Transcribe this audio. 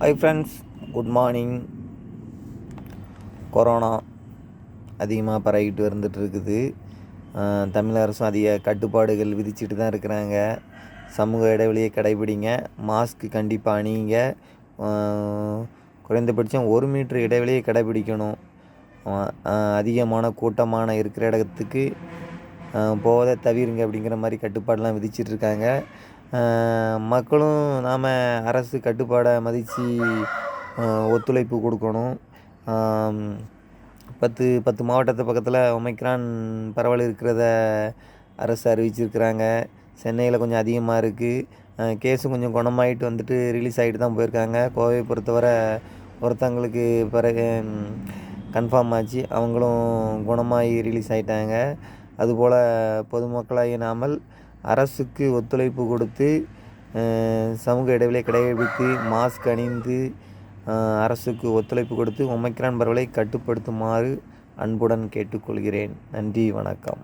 Hi friends good morning corona அதிகமாக பரவிட்டு வந்துட்டு இருக்குது. தமிழக அரசும் அதிக கட்டுப்பாடுகள் விதிச்சிட்டு தான் இருக்கிறாங்க. சமூக இடைவெளியை கடைபிடிங்க. மாஸ்க் கண்டிப்பாக அணியுங்க. குறைந்தபட்சம் ஒரு மீட்டர் இடைவெளியை கடைபிடிக்கணும். அதிகமான கூட்டமான இருக்கிற இடத்துக்கு போவதை தவிருங்க அப்படிங்கிற மாதிரி கட்டுப்பாடெலாம் விதிச்சிட்டு இருக்காங்க. மக்களும் நாம் அரசு கட்டுப்பாடை மதித்து ஒத்துழைப்பு கொடுக்கணும். பத்து பத்து மாவட்டத்து பக்கத்தில் ஒமைக்ரான் பரவல் இருக்கிறத அரசு அறிவிச்சிருக்கிறாங்க. சென்னையில் கொஞ்சம் அதிகமாக இருக்குது கேஸும் கொஞ்சம் குணமாயிட்டு வந்துட்டு ரிலீஸ் ஆகிட்டு தான் போயிருக்காங்க. கோவையை பொறுத்தவரை ஒருத்தங்களுக்கு பிறகு கன்ஃபார்ம் ஆச்சு. அவங்களும் குணமாகி ரிலீஸ் ஆகிட்டாங்க அதுபோல் பொதுமக்களாகிய நாமல் அரசுக்கு ஒத்துழைப்பு கொடுத்து சமூக இடைவெளியை கடைபிடித்து மாஸ்க் அணிந்து அரசுக்கு ஒத்துழைப்பு கொடுத்து ஒமைக்ரான் பரவலை கட்டுப்படுத்துமாறு அன்புடன் கேட்டுக்கொள்கிறேன். நன்றி வணக்கம்.